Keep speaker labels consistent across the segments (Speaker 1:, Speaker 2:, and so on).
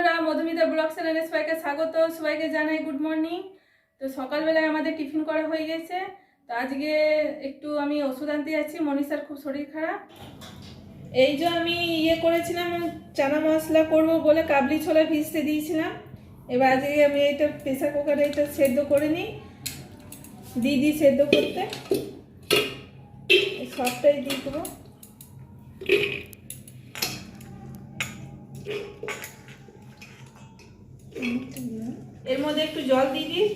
Speaker 1: বন্ধুরা, মধুমিতা ব্লগ চ্যানেলে সবাইকে স্বাগত, সবাইকে জানাই গুড মর্নিং। তো সকালবেলায় আমাদের টিফিন করা হয়ে গেছে। তো আজকে একটু আমি ওষুধ আনতে যাচ্ছি, মনীষার খুব শরীর খারাপ। এই যে আমি ইয়ে করেছিলাম, চানা মশলা করব বলে কাবলি ছোলা ভিজতে দিয়েছিলাম। এবার আজকে আমি এটা প্রেসার কুকারে এটা সেদ্ধ করে নিই। দিয়ে দিই সেদ্ধ করতে। সবটাই দিয়ে দেবো। এর মধ্যে একটু জল দিয়ে দিই।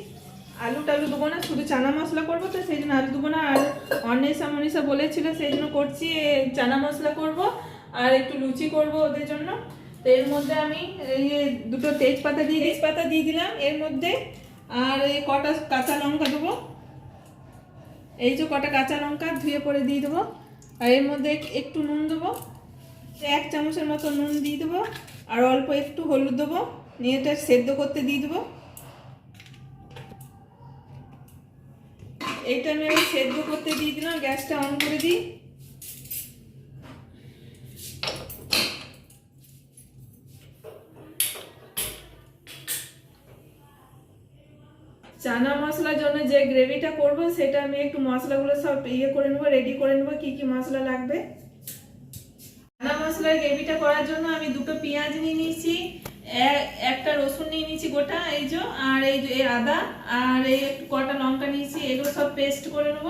Speaker 1: আলু টালু দেবো না, শুধু চানা মশলা করব তো, সেই জন্য আলু দেবো না। আর অন্বেষা মনীষা বলেছিল, সেই জন্য করছি চানা মশলা করব আর একটু লুচি করব ওদের জন্য। তো এর মধ্যে আমি দুটো তেজপাতা দিয়ে তেজপাতা দিয়ে দিলাম। এর মধ্যে আর এই কটা কাঁচা লঙ্কা দেবো। এই যে কটা কাঁচা লঙ্কা ধুয়ে পরে দিয়ে দেবো। আর এর মধ্যে একটু নুন দেবো। এক চামচের মতো নুন দিয়ে দেবো। আর অল্প একটু হলুদ দেবো। নিয়ে এটা সেদ্ধ করতে দিয়ে দেবো। এইটা আমি আমি সেদ্ধ করতে দিয়ে দিলাম, গ্যাসটা অন করে দিই। চানা মশলার জন্য যে গ্রেভিটা করব, সেটা আমি একটু মশলাগুলো সব ইয়ে করে নেব রেডি করে নেব, কি কি মশলা লাগবে। চানা মশলার গ্রেভিটা করার জন্য আমি দুটো পেঁয়াজ নিয়ে নিয়েছি একটা রসুন নিয়ে নিয়েছি গোটা, এই যে, আর এই যে আদা, আর এই একটু কটা লঙ্কা নিয়েছি, এগুলো সব পেস্ট করে নেব।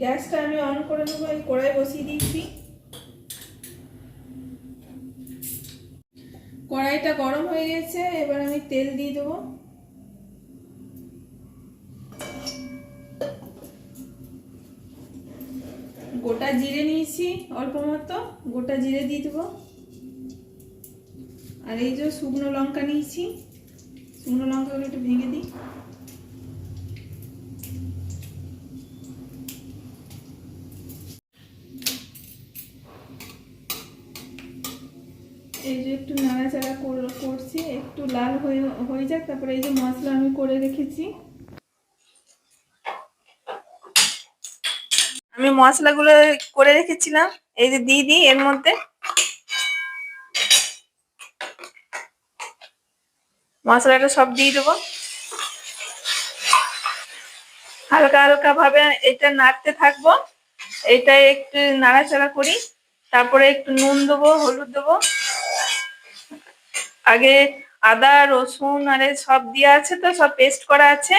Speaker 1: গ্যাসটা আমি অন করে নেব, এই কড়াই বসিয়ে দিচ্ছি কড়াইটা গরম হয়ে গেছে, এবার আমি তেল দিয়ে দেবো। গোটা জিরে নিয়েছি, অল্প মতো, গোটা জিরে দিয়ে দেবো। আর এই যে শুকনো লঙ্কা নিয়েছি। শুকনো লঙ্কাগুলো একটু ভেঙে দিই। এই যে একটু নাড়াচাড়া কর- করছি। একটু লাল হয়ে হয়ে যাক, তারপরে এই যে মশলা আমি করে রেখেছি। আমি মশলাগুলো করে রেখেছিলাম। এই যে দিয়ে দিই এর মধ্যে। মশলাটা সব দিয়ে দেবো। হালকা হালকা ভাবে এটা নাড়তে থাকব। এটা একটু নাড়াচাড়া করি। তারপরে একটু নুন দেবো, হলুদ দেবো। আগে আদা, রসুন, আর সব দেওয়া আছে তো, সব পেস্ট করা আছে।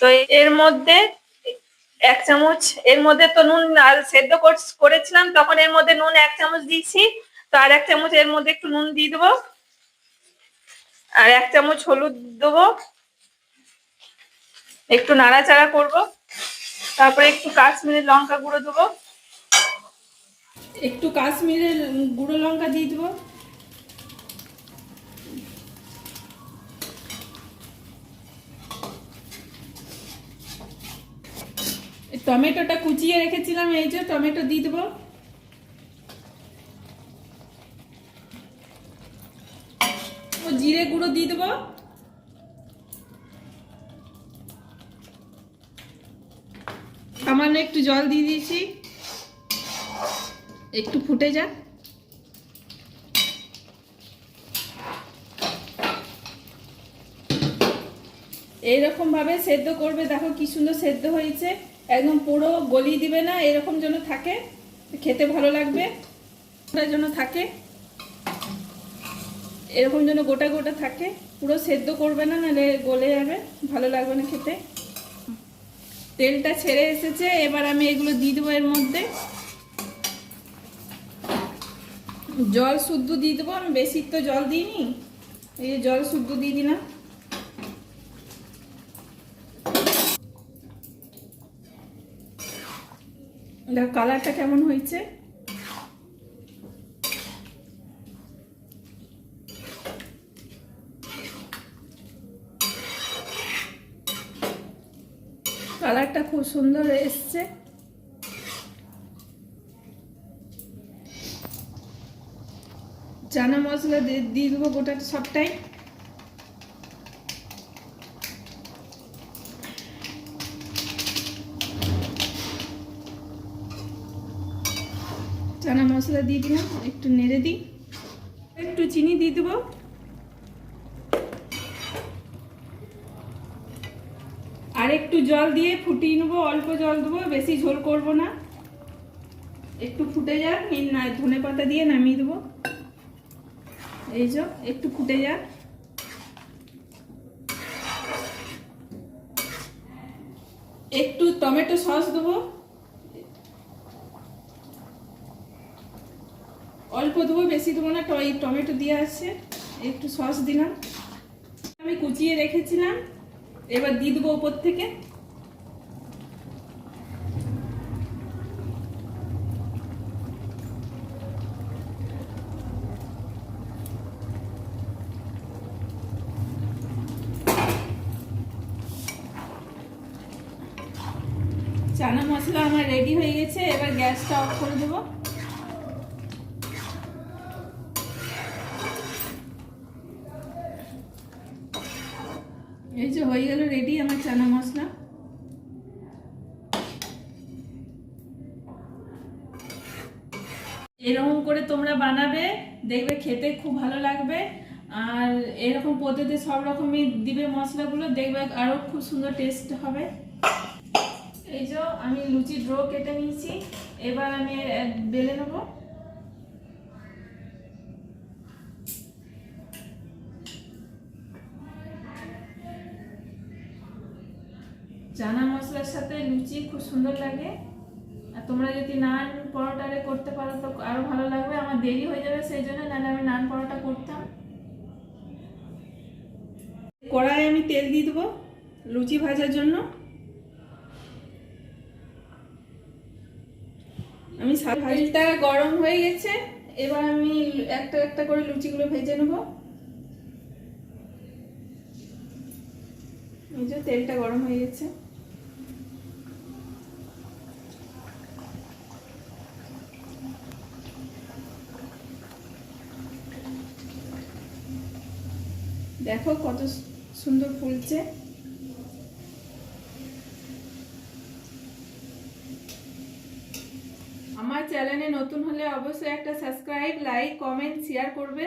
Speaker 1: তো এর মধ্যে এক চামচ, এর মধ্যে তো নুন আর সেদ্ধ কর- করেছিলাম, তখন এর মধ্যে নুন এক চামচ দিয়েছি। তো আর এক চামচ এর মধ্যে একটু নুন দিয়ে দেবো। আর এক চামচ হলুদ দেবো। একটু নাড়াচাড়া করব। তারপরে একটু কাশ্মীরি লঙ্কা গুঁড়ো দেবো। একটু কাশ্মীরের গুঁড়ো লঙ্কা দিয়ে দেবো। টমেটোটা কুচিয়ে রেখেছিলাম, এই যে টমেটো দিয়ে দেবো। জিরে গুঁড়ো দিয়ে দেবো। সামান্য একটু জল দিয়ে দিয়েছি। একটু ফুটে যাক। এইরকম ভাবে সেদ্ধ করবে। দেখো কি সুন্দর সেদ্ধ হয়েছে। একদম পুরো গলিয়ে দিবে না, এরকম যেন থাকে। খেতে ভালো লাগবে। জন্য থাকে। এরকম যেন গোটা গোটা থাকে, পুরো সেদ্ধ করবে না, নাহলে গলে যাবে, ভালো লাগবে না খেতে। তেলটা ছেড়ে এসেছে, এবার আমি এগুলো দিয়ে দেবো এর মধ্যে। জল শুদ্ধ দিয়ে দেবো, আমি বেশি তো জল দিইনি, এই জল শুদ্ধ দিয়ে দিলাম। কালারটা কেমন হয়েছে? কালারটা খুব সুন্দর এসছে। চানা মশলা দিয়ে দেবো গোটা সবটাই। চানা মশলা দিয়ে দিলাম, একটু নেড়ে দিই। একটু চিনি দিয়ে দেবো। আর একটু জল দিয়ে ফুটিয়ে নেব, অল্প জল দেবো, বেশি ঝোল করব না। একটু ফুটে যাক না, ধনে পাতা দিয়ে নামিয়ে দেবো। এই যে, একটু ফুটে যাক। একটু টমেটো সস দেবো। অল্প দেবো, বেশি দেবো না, টমেটো দিয়ে আসছে একটু সস দিলাম। আমি কুচিয়ে রেখেছিলাম। এবার দিয়ে দেবো ওপর থেকে। চানা মশলা আমার রেডি হয়ে গেছে, এবার গ্যাসটা অফ করে দেবো। এই যে হয়ে গেল রেডি আমার চানা মশলা। এরকম করে তোমরা বানাবে, দেখবে খেতে খুব ভালো লাগবে। আর এরকম পদ্ধতি সব রকমই দিবে মশলাগুলো, দেখবে আরও খুব সুন্দর টেস্ট হবে। এই যে আমি লুচি ড্রো কেটে নিয়েছি, এবার আমি বেলে নেব। চানা মশলার সাথে লুচি খুব সুন্দর লাগে। আর তোমরা যদি নান পরোটারে করতে পারো তো আরও ভালো লাগবে, আমার দেরি হয়ে যাবে সেই জন্য নাহলে আমি নান পরোটা করতাম। কড়াই আমি তেল দিয়ে দেবো লুচি ভাজার জন্য। আমি তেলটা গরম হয়ে গেছে, এবার আমি একটা একটা করে লুচিগুলো ভেজে নেব। তেলটা গরম হয়ে গেছে। দেখো কত সুন্দর ফুলছে। আমার চ্যানেলে নতুন হলে অবশ্যই একটা সাবস্ক্রাইব, লাইক, কমেন্ট শেয়ার করবে।